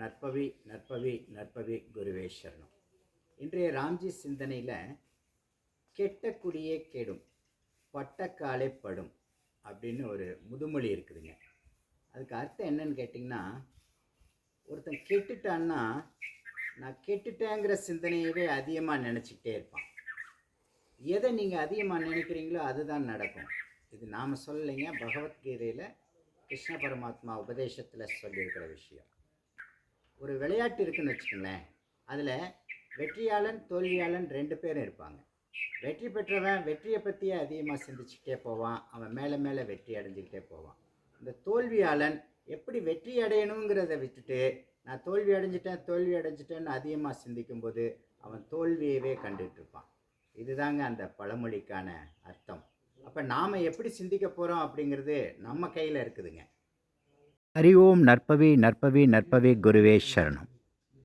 நற்பவி நற்பவி நற்பவி குருவே சரணம். இன்றைய ராம்ஜி சிந்தனையில் கெட்ட குடியே கெடும் பட்டக்காலே படும் அப்படின்னு ஒரு முதுமொழி இருக்குதுங்க. அதுக்கு அர்த்தம் என்னன்னு கேட்டிங்கன்னா ஒருத்தன் கெட்டுட்டான்னா நான் கெட்டுட்டேங்கிற சிந்தனையவே அதிகமாக நினச்சிக்கிட்டே இருப்பான். எதை நீங்கள் அதிகமாக நினைக்கிறீங்களோ அதுதான் நடக்கும். இது நாம் சொல்லலைங்க பகவத்கீதையில் கிருஷ்ண பரமாத்மா உபதேசத்தில் சொல்லியிருக்கிற விஷயம். ஒரு விளையாட்டு இருக்குன்னு வச்சுக்கோங்களேன். அதில் வெற்றியாளன் தோல்வியாளன் ரெண்டு பேரும் இருப்பாங்க. வெற்றி பெற்றவன் வெற்றியை பற்றியே அதிகமாக சிந்திச்சுக்கிட்டே போவான். அவன் மேலே மேலே வெற்றி அடைஞ்சிக்கிட்டே போவான். இந்த தோல்வியாளன் எப்படி வெற்றி அடையணுங்கிறத விட்டுட்டு நான் தோல்வி அடைஞ்சிட்டேன் தோல்வி அடைஞ்சிட்டேன்னு அதிகமாக சிந்திக்கும்போது அவன் தோல்வியவே கண்டுட்டு இருப்பான். இதுதாங்க அந்த பழமொழிக்கான அர்த்தம். அப்போ நாம் எப்படி சிந்திக்க போகிறோம் அப்படிங்கிறது நம்ம கையில் இருக்குதுங்க. ஹரி ஓம் நற்பவே நற்பவே நற்பவே குருவே சரணம்